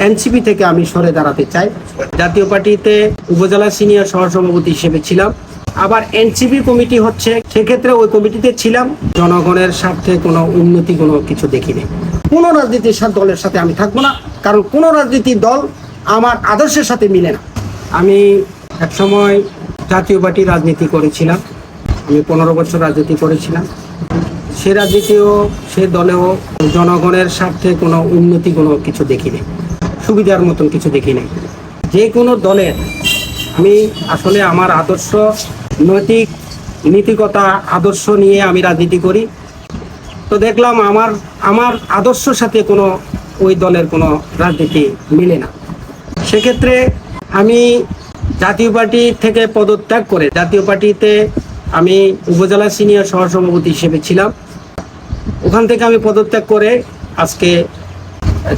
NCP থেকে আমি সরে দাঁড়াতে চাই। জাতীয় পার্টিতে উপজেলা সিনিয়র সহসভাপতি হিসেবে ছিলাম। আবার এনসিপি কমিটি হচ্ছে, সেক্ষেত্রে ওই কমিটিতে ছিলাম। জনগণের স্বার্থে কোনো উন্নতি, কোনো কিছু দেখিনি। কোনো রাজনীতির দলের সাথে আমি থাকব না। কারণ কোনো রাজনীতি দল আমার আদর্শের সাথে মিলে না। আমি একসময় জাতীয় পার্টি রাজনীতি করেছিলাম। আমি পনেরো বছর রাজনীতি করেছিলাম। সে রাজনীতিও, সে দলেও জনগণের স্বার্থে কোনো উন্নতি, কোনো কিছু দেখিনি। সুবিধার মতন কিছু দেখিনি যে কোনো দলের আমি আসলে আমার আদর্শ, নৈতিক নীতিকতা, আদর্শ নিয়ে আমি রাজনীতি করি। তো দেখলাম আমার আমার আদর্শের সাথে কোনো ওই দলের কোনো রাজনীতি মিলে না। সেক্ষেত্রে আমি জাতীয় পার্টি থেকে পদত্যাগ করে, জাতীয় পার্টিতে আমি উপজেলা সিনিয়র সহসভাপতি হিসেবে ছিলাম। ওখান থেকে আমি পদত্যাগ করে আজকে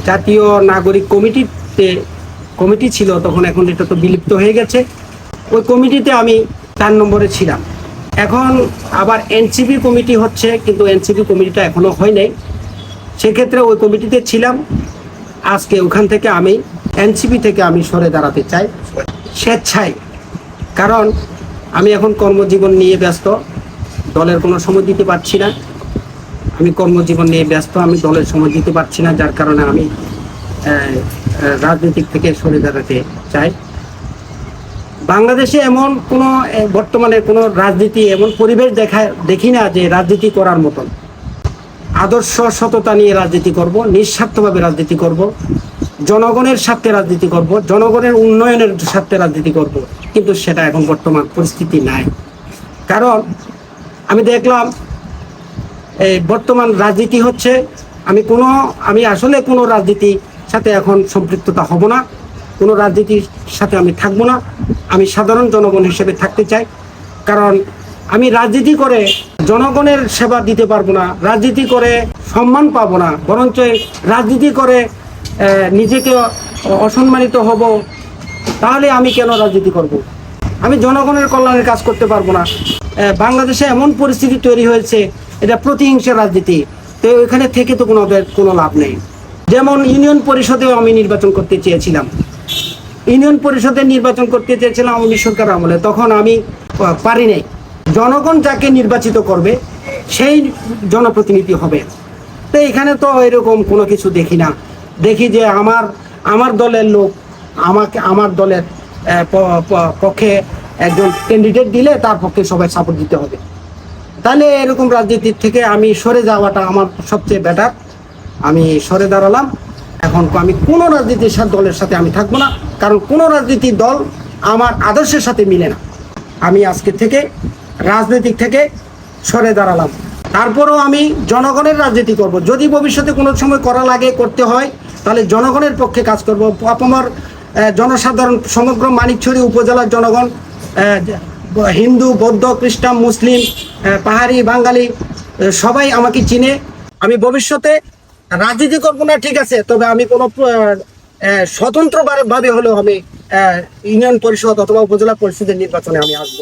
জাতীয় নাগরিক কমিটিতে কমিটি ছিল, তখন এখন এটা তো বিলুপ্ত হয়ে গেছে। ওই কমিটিতে আমি চার নম্বরে ছিলাম। এখন আবার এনসিপি কমিটি হচ্ছে, কিন্তু এনসিপি কমিটিটা এখনও হয় নাই। সেক্ষেত্রে ওই কমিটিতে ছিলাম। আজকে ওখান থেকে আমি এনসিপি থেকে আমি সরে দাঁড়াতে চাই, স্বেচ্ছায়। কারণ আমি এখন কর্মজীবন নিয়ে ব্যস্ত, দলের কোনো সময় দিতে পারছি না। আমি কর্মজীবন নিয়ে ব্যস্ত, আমি দলের সময় দিতে পারছি না, যার কারণে আমি রাজনীতিক থেকে সরে দাঁড়াতে চাই। বাংলাদেশে এমন কোনো বর্তমানে কোনো রাজনীতি, এমন পরিবেশ দেখা, দেখি না যে রাজনীতি করার মতন। আদর্শ সততা নিয়ে রাজনীতি করব, নিঃস্বার্থভাবে রাজনীতি করব, জনগণের স্বার্থে রাজনীতি করব, জনগণের উন্নয়নের স্বার্থে রাজনীতি করব, কিন্তু সেটা এখন বর্তমান পরিস্থিতি নাই। কারণ আমি দেখলাম এই বর্তমান রাজনীতি হচ্ছে, আমি কোনো, আমি আসলে কোনো রাজনীতির সাথে এখন সম্পৃক্ততা হব না, কোনো রাজনীতির সাথে আমি থাকব না আমি সাধারণ জনগণ হিসেবে থাকতে চাই, কারণ আমি রাজনীতি করে জনগণের সেবা দিতে পারব না, রাজনীতি করে সম্মান পাবো না, বরঞ্চ রাজনীতি করে নিজেকে অসম্মানিত হব, তাহলে আমি কেন রাজনীতি করব। আমি জনগণের কল্যাণের কাজ করতে পারব না বাংলাদেশে এমন পরিস্থিতি তৈরি হয়েছে এটা প্রতিহিংসার রাজনীতি। তো এখানে থেকে তো কোনো কোনো লাভ নেই। যেমন ইউনিয়ন পরিষদেও আমি নির্বাচন করতে চেয়েছিলাম। ইউনিয়ন পরিষদে নির্বাচন করতে চেয়েছিলাম আওয়ামী সরকার আমলে। তখন আমি পারি নাই। জনগণ যাকে নির্বাচিত করবে, সেই জনপ্রতিনিধি হবে। তো এখানে তো এরকম কোনো কিছু দেখি না। দেখি যে আমার আমার দলের লোক আমাকে আমার দলের পক্ষে একজন ক্যান্ডিডেট দিলে তার পক্ষে সবাই সাপোর্ট দিতে হবে। তাহলে এরকম রাজনীতির থেকে আমি সরে যাওয়াটা আমার সবচেয়ে বেটার আমি সরে দাঁড়ালাম। এখন আমি কোনো রাজনীতির সাথে দলের সাথে আমি থাকব না কারণ কোনো রাজনীতির দল আমার আদর্শের সাথে মিলে না। আমি আজকে থেকে রাজনৈতিক থেকে সরে দাঁড়ালাম। তারপরেও আমি জনগণের রাজনীতি করব। যদি ভবিষ্যতে কোনো সময় করা লাগে করতে হয় তাহলে জনগণের পক্ষে কাজ করব। আপামর আহ, জনসাধারণ সমগ্র মানিকছড়ি উপজেলার জনগণ হিন্দু, বৌদ্ধ, খ্রিস্টান, মুসলিম পাহাড়ি, বাঙালি সবাই আমাকে চিনে। আমি ভবিষ্যতে রাজনীতি করব না, ঠিক আছে, তবে আমি কোনো স্বতন্ত্রভাবে হলেও আমি ইউনিয়ন পরিষদ অথবা উপজেলা পরিষদের নির্বাচনে আমি আসব।